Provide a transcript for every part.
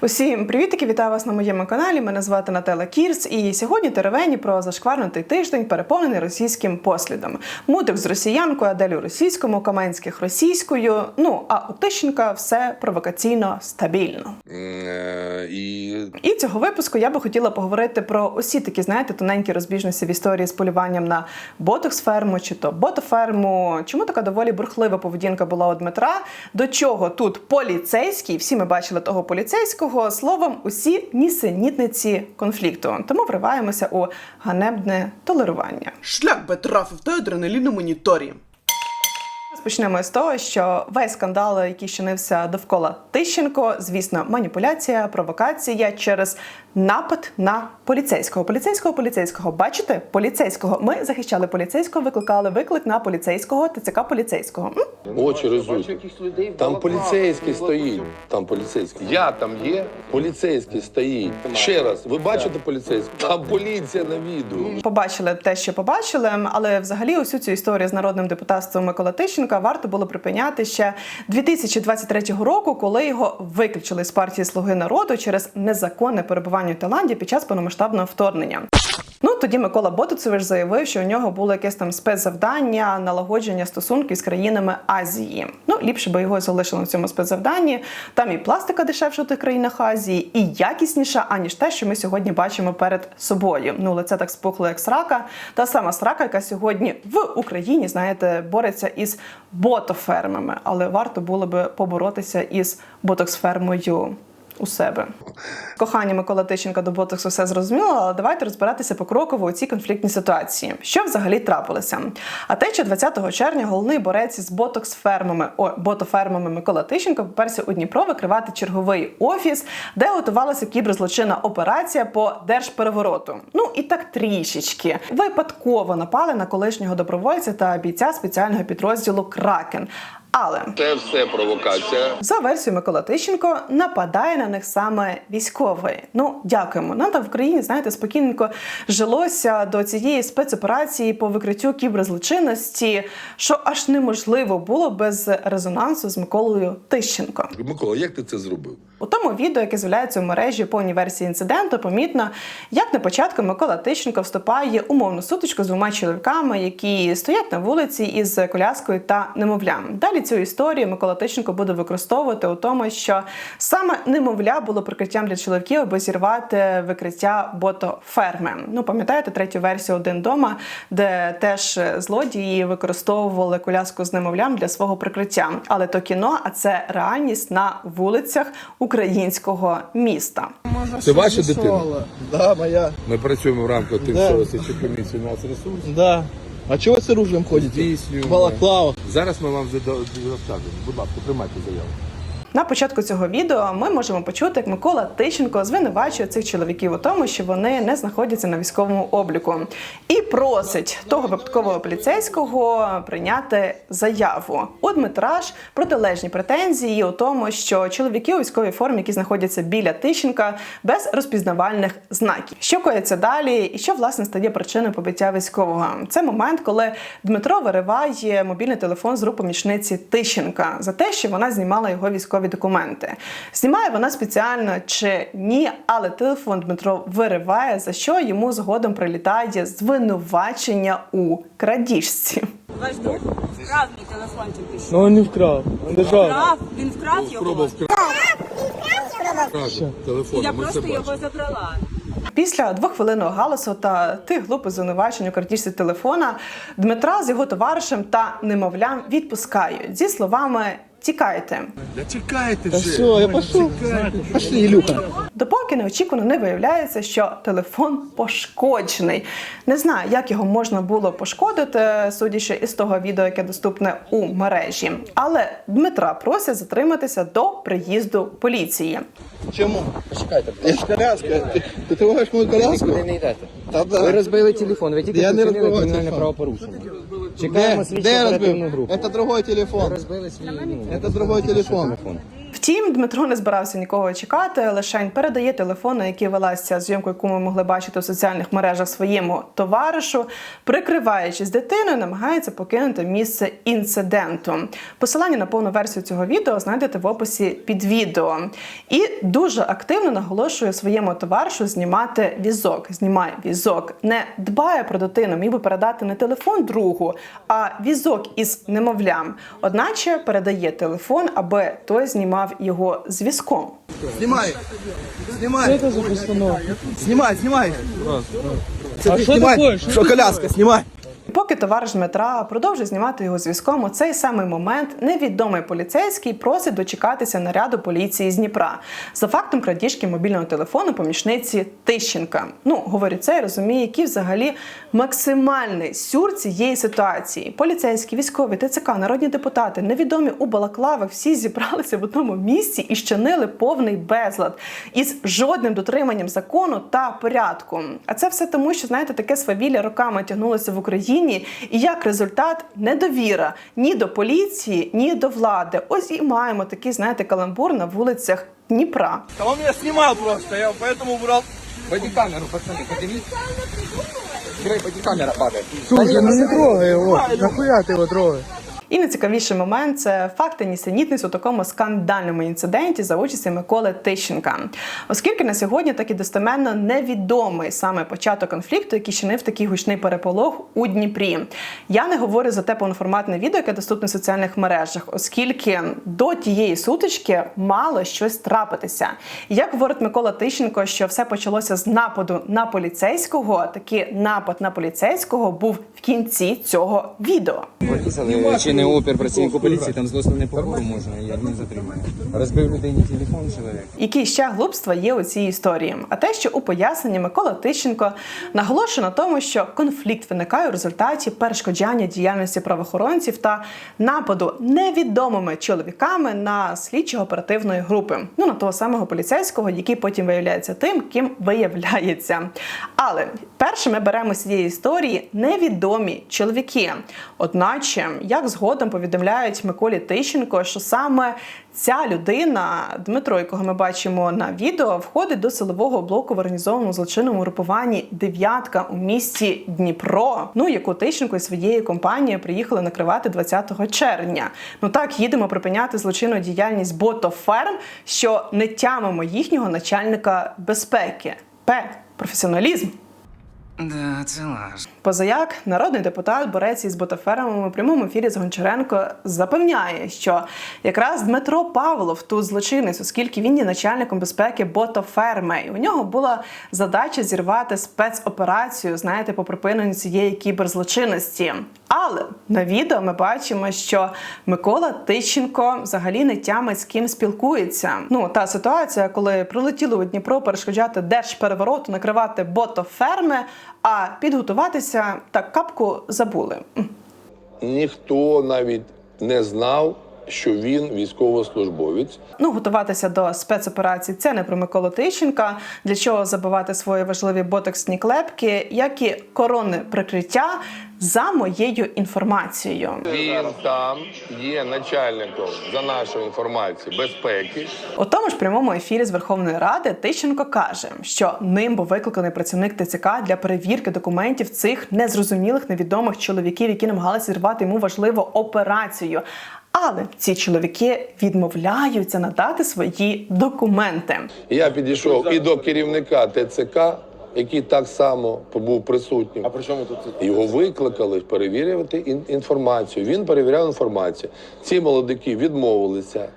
Усім привітики, вітаю вас на моєму каналі. Мене звати Наталя Кірс, і сьогодні теревені про зашкварнутий тиждень, переповнений російським послідом. Мудик з росіянкою, Аделю російському, Каменських російською. Ну а у Тищенка все провокаційно стабільно. Е, І І цього випуску я би хотіла поговорити про усі такі, знаєте, тоненькі розбіжності в історії з полюванням на ботокс-ферму чи то ботоферму. Чому така доволі бурхлива поведінка була у Дмитра? До чого тут поліцейський? Всі ми бачили того поліцейського. Словом, усі нісенітниці конфлікту. Тому вриваємося у ганебне толерування. Шлях би трафив та адреналіну моніторі. Почнемо з того, що весь скандал, який чинився довкола Тищенко, звісно, маніпуляція, провокація через напад на поліцейського. Поліцейського, поліцейського. Бачите? Поліцейського. Ми захищали поліцейського, викликали виклик на поліцейського, ТЦК поліцейського. Очі розуть. Там поліцейський стоїть. Там поліцейський. Я там є. Поліцейський стоїть. Ще раз, ви бачите поліцейського? Там поліція на відео. Побачили те, що побачили, але взагалі усю цю історію з народним депутатством Микола Тищенка варто було припиняти ще 2023 року, коли його виключили з партії Слуги народу через незаконне перебування в Таїланді під час повномасштабного вторгнення. Ну тоді Микола Ботуцевич заявив, що у нього було якесь там спецзавдання налагодження стосунків з країнами Азії. Ну ліпше би його залишили на цьому спецзавданні. Там і пластика дешевша в тих країнах Азії, і якісніша, аніж те, що ми сьогодні бачимо перед собою. Ну лице так спухло, як срака. Та сама срака, яка сьогодні в Україні, знаєте, бореться із ботофермами, але варто було би поборотися із ботокс-фермою у себе. Кохання Микола Тищенка до ботоксу все зрозуміло, але давайте розбиратися покроково у цій конфліктній ситуації. Що взагалі трапилося? А те, що 20 червня головний борець з ботокс-фермами, о, ботофермами Микола Тищенко поперся у Дніпро викривати черговий офіс, де готувалася кіберзлочинна операція по держперевороту. Ну і так трішечки випадково напали на колишнього добровольця та бійця спеціального підрозділу Кракен. Але Це все провокація. за версією Микола Тищенко нападає на них саме військовий. Ну дякуємо. Нам там в країні, знаєте, спокійненько жилося до цієї спецоперації по викриттю кіберзлочинності, що аж неможливо було без резонансу з Миколою Тищенко. Микола, як ти це зробив? У тому відео, яке з'являється у мережі повній версії інциденту, помітно, як на початку Микола Тищенко вступає умовну сутичку з двома чоловіками, які стоять на вулиці із коляскою та немовлям. Далі цю історію Микола Тищенко буде використовувати у тому, що саме немовля було прикриттям для чоловіків, аби зірвати викриття ботоферми. Ну пам'ятаєте третю версію один дома, де теж злодії використовували коляску з немовлям для свого прикриття. Але то кіно, а це реальність на вулицях українського міста. Це ваша дитина? Да, моя. Ми працюємо в рамках тимчасової слідчої комісії «Нацресурс». Да. А чого вы с оружием ходите? Балаклава. Зараз ми вам розкажемо. Будь ласка, приймайте заяву. На початку цього відео ми можемо почути, як Микола Тищенко звинувачує цих чоловіків у тому, що вони не знаходяться на військовому обліку, і просить того випадкового поліцейського прийняти заяву. У Дмитра ж протилежні претензії у тому, що чоловіки у військовій формі, які знаходяться біля Тищенка, без розпізнавальних знаків. Що коїться далі, і що власне стає причиною побиття військового? Це момент, коли Дмитро вириває мобільний телефон з рук помічниці Тищенка за те, що вона знімала його військові документи. Знімає вона спеціально чи ні, але телефон Дмитро вириває, за що йому згодом прилітає звинувачення у крадіжці. Ваш друг вкрав мій що? Не. Он держал. Вкрав, він вкрав його. Телефон. Я просто його забрала. Після двохвилинного галасу та тих глупих звинувачень у крадіжці телефона Дмитра з його товаришем та немовлям відпускають зі словами. Тікайте, Да чекайте Да вже. все, я пошел. Пошли, Илюха. допоки неочікувано не виявляється, що телефон пошкоджений. Не знаю, як його можна було пошкодити, судячи із того відео, яке доступне у мережі. Але Дмитра просять затриматися до приїзду поліції. Чему? Почекайте. Это коляска. Ты, ты трогаешь мою коляску? Куди не йдете? Та Ви да. розбили телефон, ви тільки Я не вчинили розбивав кримінальне телефон. правопорушення. Чекаємо слідчу де оперативну разбил? групу. Это другой телефон. Розбили свій ну, Это другой телефон. телефон. Втім, Дмитро не збирався нікого чекати. Лишень передає телефон, на який велася зйомку, яку ми могли бачити у соціальних мережах своєму товаришу, прикриваючись дитиною, намагається покинути місце інциденту. Посилання на повну версію цього відео знайдете в описі під відео. І дуже активно наголошує своєму товаришу знімати візок. Знімає візок, не дбає про дитину, міг би передати не телефон другу, а візок із немовлям. Одначе передає телефон, аби той знімав його зв'язком. Знімай! Знімай! Знімай? Снимай, снимай. А что такое? Що коляска, снимай. Поки товариш Дмитра продовжує знімати його зв'язком, у цей самий момент невідомий поліцейський просить дочекатися наряду поліції з Дніпра за фактом крадіжки мобільного телефону помічниці Тищенка. Ну, говорю це і розумію, який взагалі максимальний сюр цієї ситуації. Поліцейські, військові, ТЦК, народні депутати, невідомі у балаклавах, всі зібралися в одному місці і щинили повний безлад із жодним дотриманням закону та порядку. А це все тому, що знаєте, таке свавілля роками тягнулося в Україні, і як результат недовіра ні до поліції, ні до влади. Ось і маємо такий, знаєте, каламбур на вулицях Дніпра. А он меня снимал просто, я поэтому убрал. Пойди камеру, пацаны, подними. Грей, пойди камера падает. Слушай, ну не трогай его. Нахуя ты его трогаешь? І найцікавіший момент це факти нісенітниць у такому скандальному інциденті за участі Миколи Тищенка. Оскільки на сьогодні так і достеменно невідомий саме початок конфлікту, який чинив такий гучний переполох у Дніпрі. Я не говорю за те повноформатне відео, яке доступне в соціальних мережах, оскільки до тієї сутички мало щось трапитися. Як говорить Микола Тищенко, що все почалося з нападу на поліцейського, такий напад на поліцейського був в кінці цього відео. Не опір працівнику поліції, там злосно непокору можна, і адмін затримає. Розбив людині телефон чоловік. Які ще глупства є у цій історії? А те, що у поясненні Микола Тищенко наголошує на тому, що конфлікт виникає у результаті перешкоджання діяльності правоохоронців та нападу невідомими чоловіками на слідчого оперативної групи. Ну на того самого поліцейського, який потім виявляється тим, ким виявляється. Але перше ми беремо з цієї історії невідомі чоловіки. Одначе, як згодом повідомляють Миколі Тищенко, що саме ця людина, Дмитро, якого ми бачимо на відео, входить до силового блоку в організованому злочинному групуванні Дев'ятка у місті Дніпро. Ну яку Тищенко і своєю компанією приїхали накривати 20 червня. Ну так їдемо припиняти злочинну діяльність ботоферм, що не тямимо їхнього начальника безпеки. П. Професіоналізм. Да, це лаж. Позаяк, народний депутат, борець із ботафермами у прямому ефірі з Гончаренко запевняє, що якраз Дмитро Павлов тут злочинець, оскільки він є начальником безпеки ботоферми. І у нього була задача зірвати спецоперацію, знаєте, по припиненню цієї кіберзлочинності. Але на відео ми бачимо, що Микола Тищенко взагалі не тямить з ким спілкується. Ну та ситуація, коли прилетіли у Дніпро перешкоджати держперевороту, накривати ботоферми, а підготуватися так капку забули. Ніхто навіть не знав, що він військовослужбовець. Ну, готуватися до спецоперації це не про Миколу Тищенка. Для чого забивати свої важливі ботоксні клепки, як і коронне прикриття за моєю інформацією. Він там є начальником за нашу інформацію безпеки. У тому ж прямому ефірі з Верховної Ради Тищенко каже, що ним був викликаний працівник ТЦК для перевірки документів цих незрозумілих невідомих чоловіків, які намагалися зірвати йому важливу операцію. Але ці чоловіки відмовляються надати свої документи. Я підійшов і до керівника ТЦК, який так само був присутнім. А при чому тут його викликали перевірювати ін- інформацію? Він перевіряв інформацію. Ці молодики відмовилися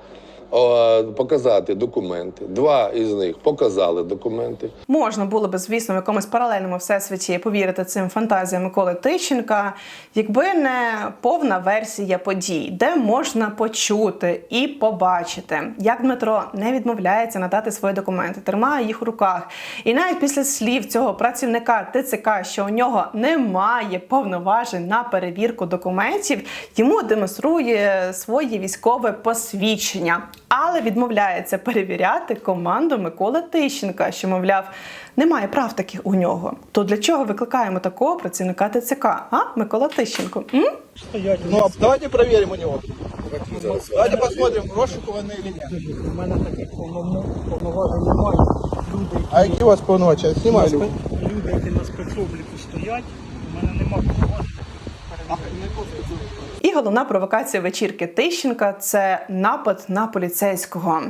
показати документи. Два із них показали документи. Можна було би, звісно, в якомусь паралельному всесвіті повірити цим фантазіям Миколи Тищенка, якби не повна версія подій, де можна почути і побачити, як Дмитро не відмовляється надати свої документи, тримає їх у руках. І навіть після слів цього працівника ТЦК, що у нього немає повноважень на перевірку документів, йому демонструє своє військове посвідчення. Але відмовляється перевіряти команду Миколи Тищенка, що мовляв, немає прав таких у нього. То для чого викликаємо такого працівника ТЦК? А Микола Тищенко? М? Ну, а давайте проверим у него. Давайте посмотрим, розшукуваний или нет. У мене таких повноважень немає. Люди, А які у вас повноваження? Знімай, люди, які на спецобліку стоять, у мене немає. І головна провокація вечірки Тищенка це напад на поліцейського.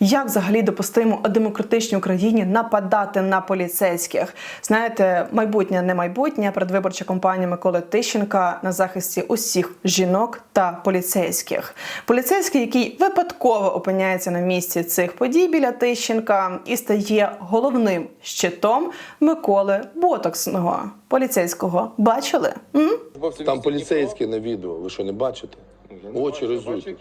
Як взагалі допустимо у демократичній Україні нападати на поліцейських? Знаєте, майбутнє не майбутнє. Передвиборча кампанія Миколи Тищенка на захисті усіх жінок та поліцейських. Поліцейський, який випадково опиняється на місці цих подій біля Тищенка і стає головним щитом Миколи Ботоксного. Поліцейського бачили? М? Там поліцейський на відео. Ви що не бачите? Очі резуть.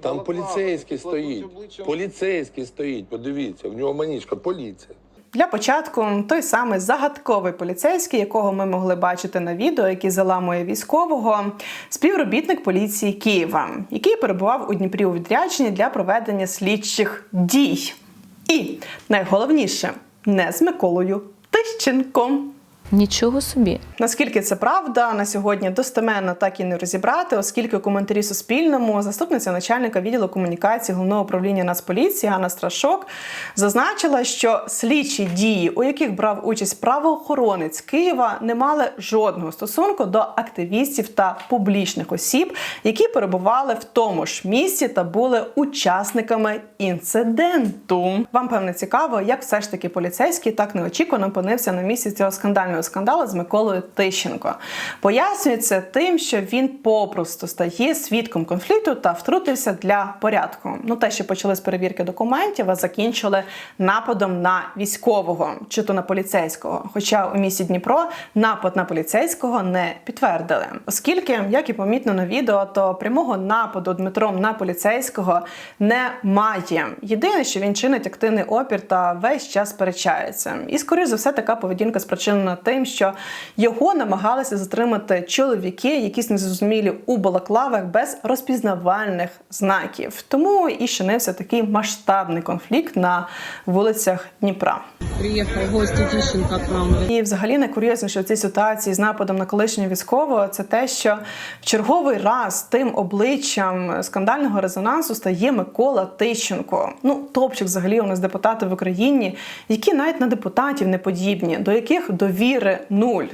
Там поліцейський стоїть. Поліцейський стоїть. Подивіться, в нього манічка. Поліція. Для початку той самий загадковий поліцейський, якого ми могли бачити на відео, який заламує військового, співробітник поліції Києва, який перебував у Дніпрі у відрядженні для проведення слідчих дій. І найголовніше не з Миколою Тищенком. Нічого собі. Наскільки це правда, на сьогодні достеменно так і не розібрати, оскільки у коментарі Суспільному заступниця начальника відділу комунікації головного управління Нацполіції Ганна Страшок зазначила, що слідчі дії, у яких брав участь правоохоронець Києва, не мали жодного стосунку до активістів та публічних осіб, які перебували в тому ж місці та були учасниками інциденту. Вам певне цікаво, як все ж таки поліцейський так неочікувано опинився на місці цього скандального скандалу з Миколою Тищенко. Пояснюється тим, що він попросту стає свідком конфлікту та втрутився для порядку. Ну те, що почали з перевірки документів, а закінчили нападом на військового чи то на поліцейського. Хоча у місті Дніпро напад на поліцейського не підтвердили, оскільки, як і помітно на відео, то прямого нападу Дмитром на поліцейського немає. Єдине, що він чинить активний опір та весь час сперечається. І скоріш за все, така поведінка спричинена тим, що його намагалися затримати чоловіки, якісь незрозумілі у балаклавах без розпізнавальних знаків. Тому і чинився такий масштабний конфлікт на вулицях Дніпра. Приїхав гості Тищенка к нам. І взагалі найкурйозніше в цій ситуації з нападом на колишнього військового це те, що в черговий раз тим обличчям скандального резонансу стає Микола Тищенко. Ну, топчик взагалі у нас депутати в Україні, які навіть на депутатів не подібні, до яких довіри нуль.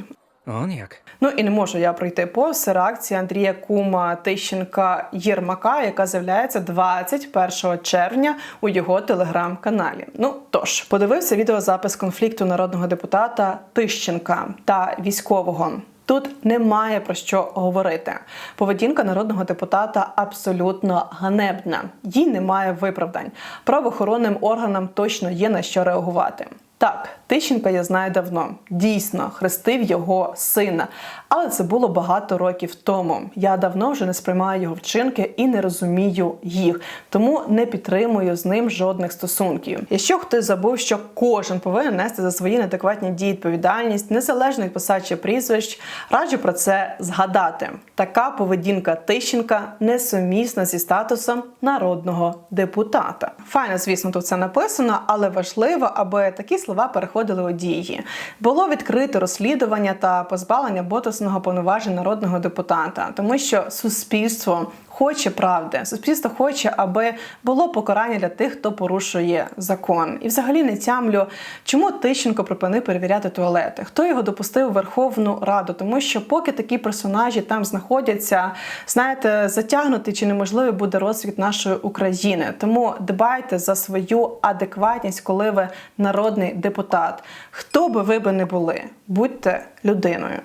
Он як? Ну і не можу я пройти повз реакції Андрія Кума Тищенка Єрмака, яка з'являється 21 червня у його телеграм-каналі. Ну тож, подивився відеозапис конфлікту народного депутата Тищенка та військового. Тут немає про що говорити. Поведінка народного депутата абсолютно ганебна. Їй немає виправдань. Правоохоронним органам точно є на що реагувати. Так, Тищенка я знаю давно. Дійсно, хрестив його сина. Але це було багато років тому. Я давно вже не сприймаю його вчинки і не розумію їх, тому не підтримую з ним жодних стосунків. Якщо хтось забув, що кожен повинен нести за свої неадекватні дії відповідальність, незалежно від посад чи прізвищ, раджу про це згадати. Така поведінка Тищенка несумісна зі статусом народного депутата. Файно, звісно, тут це написано, але важливо, аби такі слова переходили у дії. Було відкрите розслідування та позбавлення ботосного повноважень народного депутата, тому що суспільство хоче правди. Суспільство хоче, аби було покарання для тих, хто порушує закон. І взагалі не тямлю, чому Тищенко припинив перевіряти туалети. Хто його допустив у Верховну Раду? Тому що поки такі персонажі там знаходяться, знаєте, затягнути чи неможливий буде розвід нашої України. Тому дбайте за свою адекватність, коли ви народний депутат. Хто би ви би не були, будьте людиною.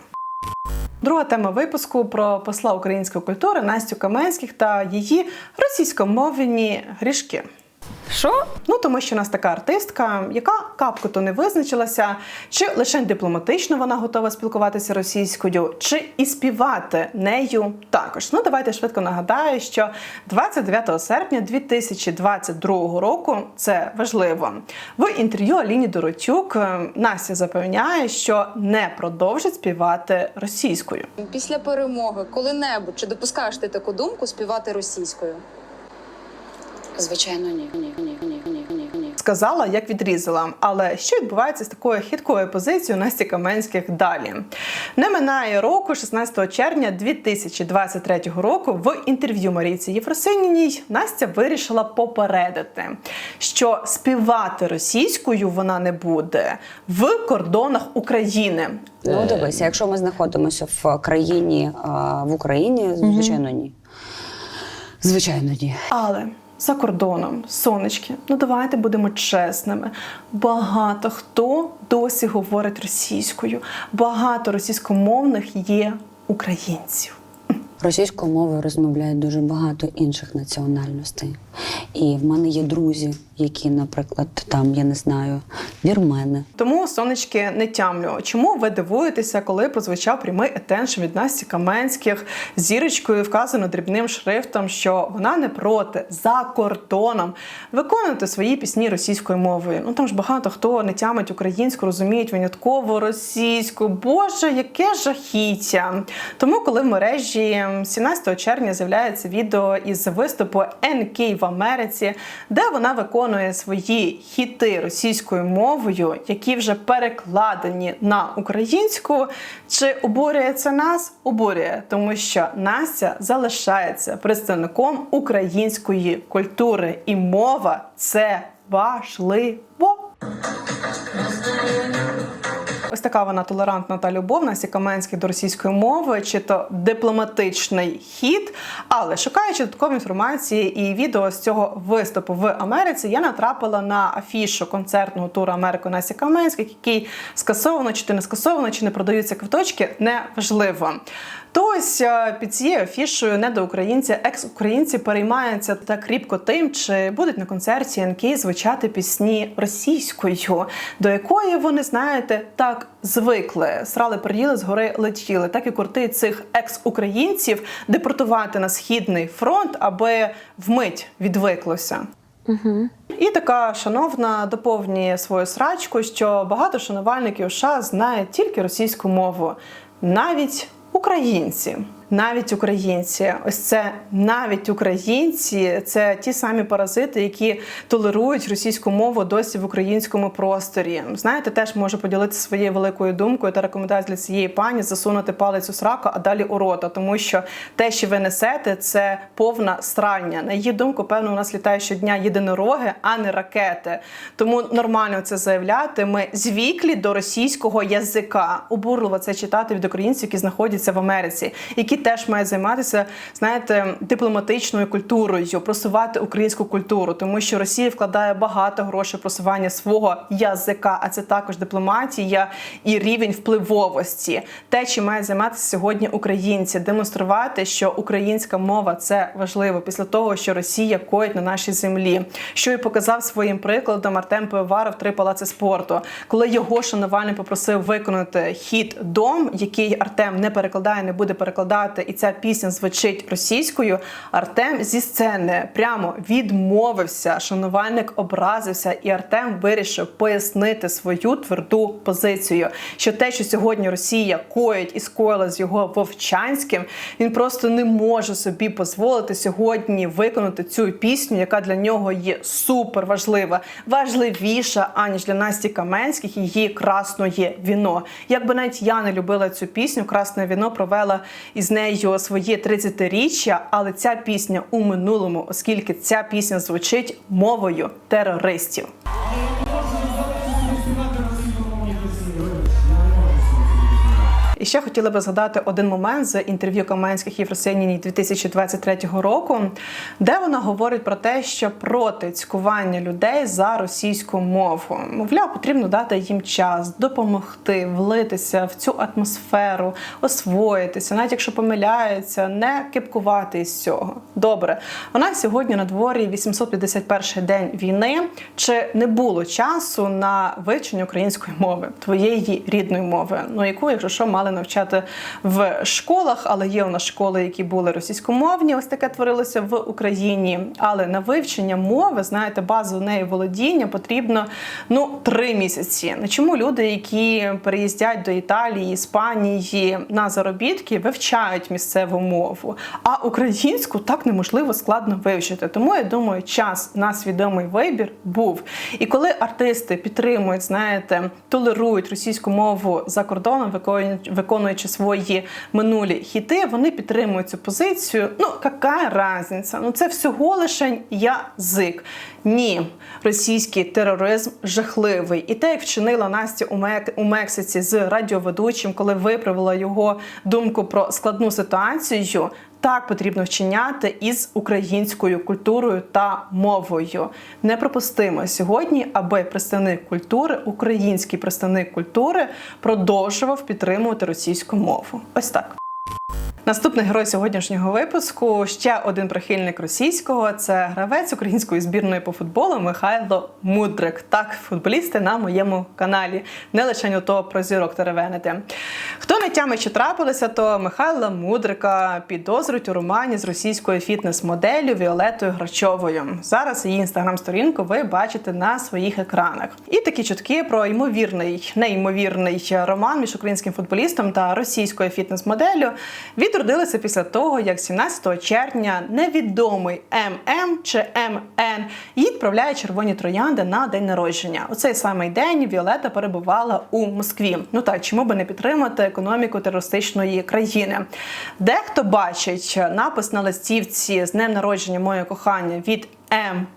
Друга тема випуску про посла української культури Настю Каменських та її російськомовні грішки. Що? Ну тому що у нас така артистка, яка капку то не визначилася, чи лише дипломатично вона готова спілкуватися російською, чи і співати нею також. Ну давайте швидко нагадаю, що 29 серпня 2022 року це важливо. В інтерв'ю Аліні Доротюк е, Настя запевняє, що не продовжить співати російською. Після перемоги коли-небудь чи допускаєш ти таку думку співати російською? Звичайно, ні. Ні, ні, ні, ні, ні, ні. сказала, як відрізала. Але що відбувається з такою хиткою позицією Насті Каменських далі? Не минає року, 16 червня 2023 року, в інтерв'ю Марійці Єфросиніній Настя вирішила попередити, що співати російською вона не буде в кордонах України. Ну, дивися, якщо ми знаходимося в країні в Україні, звичайно, ні. Звичайно, ні. Але за кордоном, сонечки, ну давайте будемо чесними. Багато хто досі говорить російською. Багато російськомовних є українців. Російською мовою розмовляють дуже багато інших національностей. І в мене є друзі, які, наприклад, там, я не знаю, вірмени. Тому сонечки не тямлю. Чому ви дивуєтеся, коли прозвучав прямий етенш від Насті Каменських зірочкою вказано дрібним шрифтом, що вона не проти за кордоном виконувати свої пісні російською мовою. Ну там ж багато хто не тямить українську, розуміють винятково російську. Боже, яке жахіття! Тому, коли в мережі 17 червня з'являється відео із виступу НК в Америці, де вона виконує свої хіти російською мовою, які вже перекладені на українську. Чи обурює це нас? Обурює, тому що Настя залишається представником української культури, і мова це важливо. Ось така вона толерантна та любовна Сі Каменських до російської мови, чи то дипломатичний хід. Але шукаючи додаткові інформації і відео з цього виступу в Америці, я натрапила на афішу концертного туру Америку Насі Каменських, який скасовано, чи то не скасовано, чи не продаються квиточки, неважливо. То ось е, під цією афішою недоукраїнці, екс-українці переймаються так кріпко тим, чи будуть на концерті НК звучати пісні російською, до якої вони, знаєте, так звикли. Срали, приїли, згори летіли. Так і курти цих екс-українців депортувати на східний фронт, аби вмить відвиклося. І така шановна доповнює свою срачку, що багато шанувальників США знають тільки російську мову, навіть українці. Навіть українці, ось це навіть українці, це ті самі паразити, які толерують російську мову досі в українському просторі. Знаєте, теж можу поділитися своєю великою думкою та рекомендацію для цієї пані засунути палець у сраку, а далі у рота, тому що те, що ви несете, це повна срання. На її думку, певно, у нас літають щодня єдинороги, а не ракети. Тому нормально це заявляти. Ми звіклі до російського язика. Обурливо це читати від українців, які знаходяться в Америці, які теж мають займатися, знаєте, дипломатичною культурою, просувати українську культуру, тому що Росія вкладає багато грошей просування свого язика, а це також дипломатія і рівень впливовості. Те, чим мають займатися сьогодні українці, демонструвати, що українська мова це важливо після того, що Росія коїть на нашій землі, що і показав своїм прикладом Артем Пивоваров три палаци спорту, коли його шанувальник попросив виконати хіт дом, який Артем не перекладає, не буде перекладати, і ця пісня звучить російською. Артем зі сцени прямо відмовився. Шанувальник образився, і Артем вирішив пояснити свою тверду позицію, що те, що сьогодні Росія коїть і скоїла з його вовчанським, він просто не може собі дозволити сьогодні виконати цю пісню, яка для нього є супер важлива, важливіша аніж для Насті Каменських її красної віно. Якби навіть я не любила цю пісню, красне віно провела із нею своє 30-річчя, але ця пісня у минулому, оскільки ця пісня звучить мовою терористів. Ще хотіла би згадати один момент з інтерв'ю Каменських Єфросиніній 2023 року, де вона говорить про те, що проти цькування людей за російську мову. Мовляв, потрібно дати їм час, допомогти, влитися в цю атмосферу, освоїтися, навіть якщо помиляються, не кипкувати із цього. Добре, вона сьогодні на дворі 851 день війни. Чи не було часу на вивчення української мови, твоєї рідної мови, ну яку, якщо що, мали навчати в школах, але є у нас школи, які були російськомовні. Ось таке творилося в Україні. Але на вивчення мови, знаєте, базу неї володіння потрібно ну три місяці. Ну чому люди, які переїздять до Італії, Іспанії на заробітки, вивчають місцеву мову, а українську так неможливо складно вивчити. Тому я думаю, час на свідомий вибір був. І коли артисти підтримують, знаєте, толерують російську мову за кордоном, виконуючи- свої минулі хіти, вони підтримують цю позицію. Ну, яка разниця? Ну це всього лише язик. Ні, російський тероризм жахливий. І те, як вчинила Настя у Мексиці з радіоведучим, коли виправила його думку про складну ситуацію. Так потрібно вчиняти із українською культурою та мовою. Неприпустимо сьогодні, аби представник культури, український представник культури, продовжував підтримувати російську мову. Ось так. Наступний герой сьогоднішнього випуску ще один прихильник російського. Це гравець української збірної по футболу Михайло Мудрик. Так, футболісти на моєму каналі. Не лише у того про зірок теревенити. Хто не тями, що трапилося, то Михайла Мудрика підозрюють у романі з російською фітнес-моделлю Віолетою Грачовою. Зараз її інстаграм-сторінку ви бачите на своїх екранах. І такі чутки про ймовірний, неймовірний роман між українським футболістом та російською фітнес-моделлю відродилися після того, як 17 червня невідомий ММ чи МН відправляє червоні троянди на день народження. У цей самий день Віолета перебувала у Москві. Ну так чому би не підтримати економіку терористичної країни? Дехто бачить напис на листівці з днем народження моє кохання від ММ,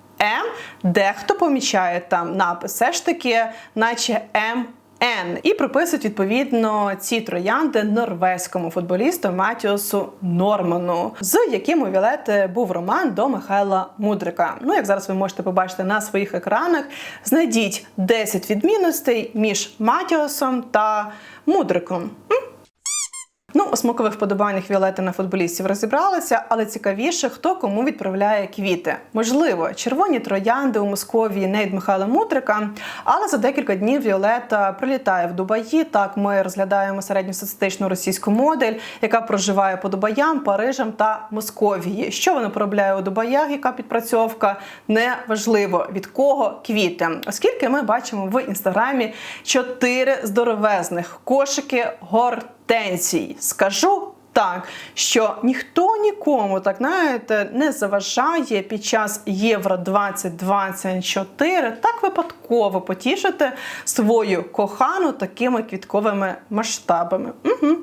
дехто помічає там напис все ж таки, наче М. Н і приписують відповідно ці троянди норвезькому футболісту Матіосу Норману, з яким у Вілети був роман до Михайла Мудрика. Ну, як зараз ви можете побачити на своїх екранах, знайдіть 10 відмінностей між Матіосом та Мудриком. У смакових вподобаннях Віолети на футболістів розібралися, але цікавіше, хто кому відправляє квіти. Можливо, червоні троянди у Московії не від Михайла Мутрика, але за декілька днів Віолета прилітає в Дубаї. Так, ми розглядаємо середньостатистичну російську модель, яка проживає по Дубаям, Парижам та Московії. Що вона поробляє у Дубаях? Яка підпрацьовка? Неважливо від кого квіти, оскільки ми бачимо в інстаграмі чотири здоровезних кошики гортензій. Скажу. Так, що ніхто нікому, так знаєте, не заважає під час Євро 2024 так випадково потішити свою кохану такими квітковими масштабами. Угу.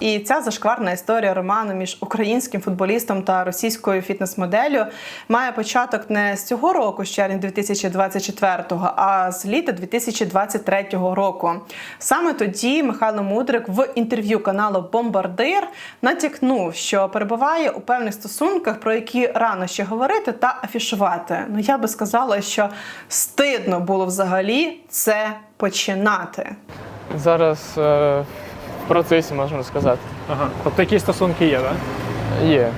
І ця зашкварна історія роману між українським футболістом та російською фітнес-моделлю має початок не з цього року, з червня 2024-го, а з літа 2023 року. Саме тоді Михайло Мудрик в інтерв'ю каналу Бомбардир натякнув, що перебуває у певних стосунках, про які рано ще говорити та афішувати. Ну я би сказала, що стидно було взагалі це починати. Зараз е, в процесі можна сказати. Ага. Тобто якісь стосунки є, так? Є.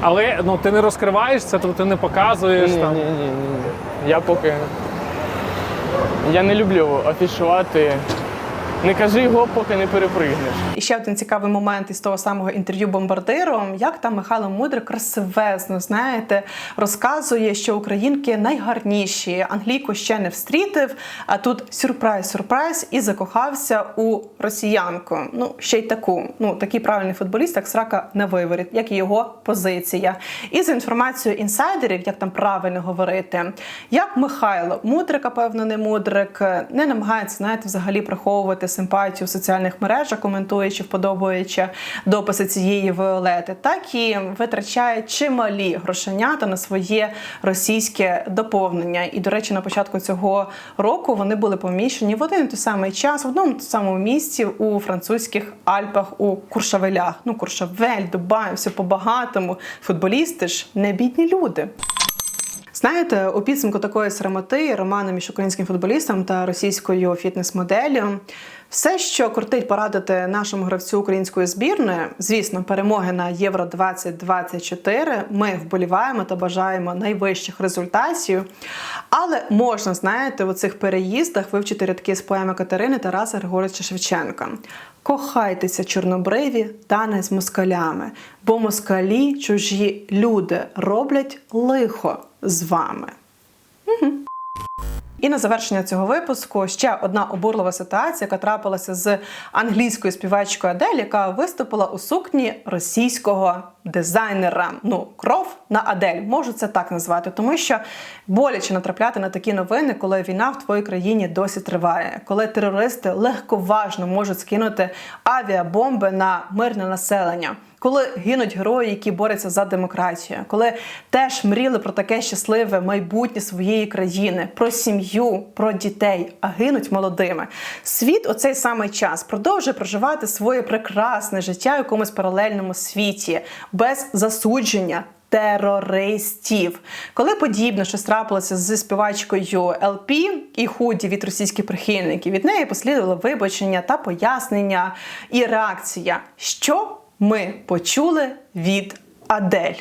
Але ну ти не розкриваєш це, тобто ти не показуєш Ні, там. ні, ні, ні. Я поки. Я не люблю афішувати. Не кажи його, поки не перепригнеш. І ще один цікавий момент із того самого інтерв'ю бомбардиром, як там Михайло Мудрик красивезно, знаєте, розказує, що українки найгарніші. Англійку ще не встрітив, а тут сюрприз, сюрприз, і закохався у росіянку. Ну, ще й таку. Ну, такий правильний футболіст, як срака не виворіт, як і його позиція. І за інформацією інсайдерів, як там правильно говорити, як Михайло Мудрика, певно, не мудрик, не намагається, знаєте, взагалі приховувати симпатію в соціальних мережах, коментуючи, вподобаючи дописи цієї Віолети, так і витрачає чималі грошенята на своє російське доповнення. І, до речі, на початку цього року вони були поміщені в один і той самий час, в одному самому місці у французьких Альпах у Куршавелях. Ну, Куршавель, Дубай, все по-багатому. Футболісти ж не бідні люди. Знаєте, у підсумку такої срамоти роману між українським футболістом та російською фітнес-моделлю Все, що кортить порадити нашому гравцю української збірної, звісно, перемоги на Євро 2024 Ми вболіваємо та бажаємо найвищих результатів. Але можна, знаєте, у цих переїздах вивчити рядки з поеми Катерини Тараса Григоровича Шевченка. Кохайтеся, чорнобриві, та не з москалями, бо москалі чужі люди роблять лихо з вами. І на завершення цього випуску ще одна обурлива ситуація, яка трапилася з англійською співачкою Адель, яка виступила у сукні російського дизайнера. Ну, кров на Адель, можу це так назвати, тому що боляче натрапляти на такі новини, коли війна в твоїй країні досі триває, коли терористи легковажно можуть скинути авіабомби на мирне населення. Коли гинуть герої, які борються за демократію, коли теж мріли про таке щасливе майбутнє своєї країни, про сім'ю, про дітей, а гинуть молодими. Світ у цей самий час продовжує проживати своє прекрасне життя в якомусь паралельному світі без засудження. Терористів, коли подібно щось трапилося зі співачкою ЛП і худі від російських прихильників, від неї послідувало вибачення та пояснення і реакція, що ми почули від Адель.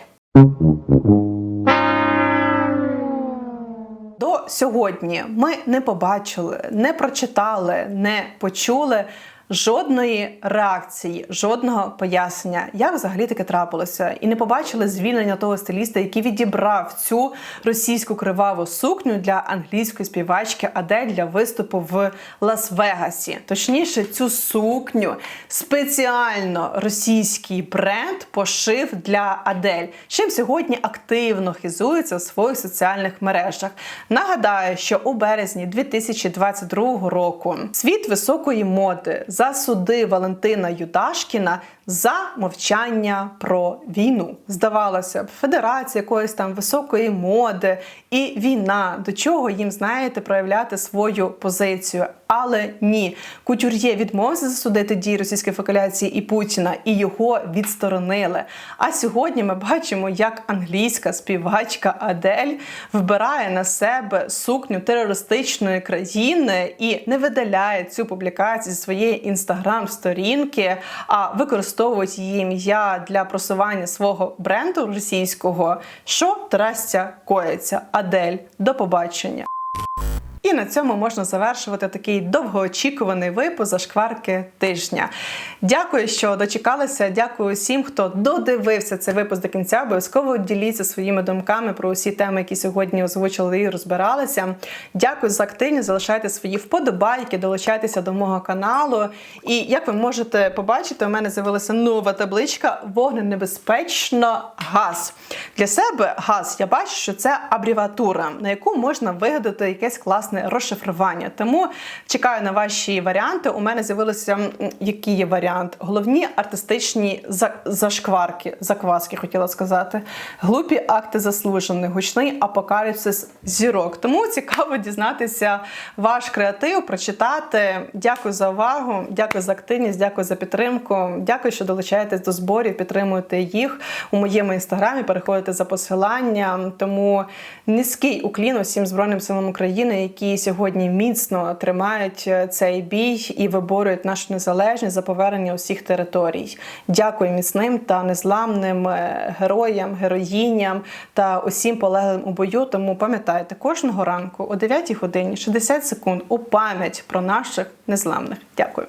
До сьогодні ми не побачили, не прочитали, не почули жодної реакції, жодного пояснення, як взагалі таке трапилося, і не побачили звільнення того стиліста, який відібрав цю російську криваву сукню для англійської співачки Адель для виступу в Лас-Вегасі. Точніше, цю сукню спеціально російський бренд пошив для Адель, чим сьогодні активно хизується у своїх соціальних мережах. Нагадаю, що у березні 2022 року світ високої моди засудив Валентина Юдашкіна за мовчання про війну. Здавалося б, федерація якоїсь там високої моди і війна. До чого їм знаєте проявляти свою позицію? Але ні, кутюр'є відмовився засудити дії російської фекуляції і Путіна, і його відсторонили. А сьогодні ми бачимо, як англійська співачка Адель вбирає на себе сукню терористичної країни і не видаляє цю публікацію зі своєї інстаграм-сторінки, а використовує її ім'я для просування свого бренду російського. Що трастя коїться? Адель, до побачення. І на цьому можна завершувати такий довгоочікуваний випуск зашкварки тижня. Дякую, що дочекалися. Дякую всім, хто додивився цей випуск до кінця. Обов'язково діліться своїми думками про усі теми, які сьогодні озвучили і розбиралися. Дякую за активність. Залишайте свої вподобайки, долучайтеся до мого каналу. І як ви можете побачити, у мене з'явилася нова табличка вогненебезпечно газ. Для себе газ я бачу, що це абревіатура, на яку можна вигадати якесь класне розшифрування. Тому чекаю на ваші варіанти. У мене з'явилося м, який є варіант. Головні артистичні зашкварки, закваски, хотіла сказати. Глупі акти заслужених, гучний апокаліпсис зірок. Тому цікаво дізнатися ваш креатив, прочитати. Дякую за увагу, дякую за активність, дякую за підтримку. Дякую, що долучаєтесь до зборів, підтримуєте їх у моєму інстаграмі. Переходите за посиланням. Тому низький уклін усім збройним силам України, які сьогодні міцно тримають е, цей бій і виборюють нашу незалежність за повернення усіх територій. Дякую міцним та незламним е, героям, героїням та усім полеглим у бою. Тому пам'ятайте, кожного ранку о 9 годині 60 секунд у пам'ять про наших незламних. Дякую.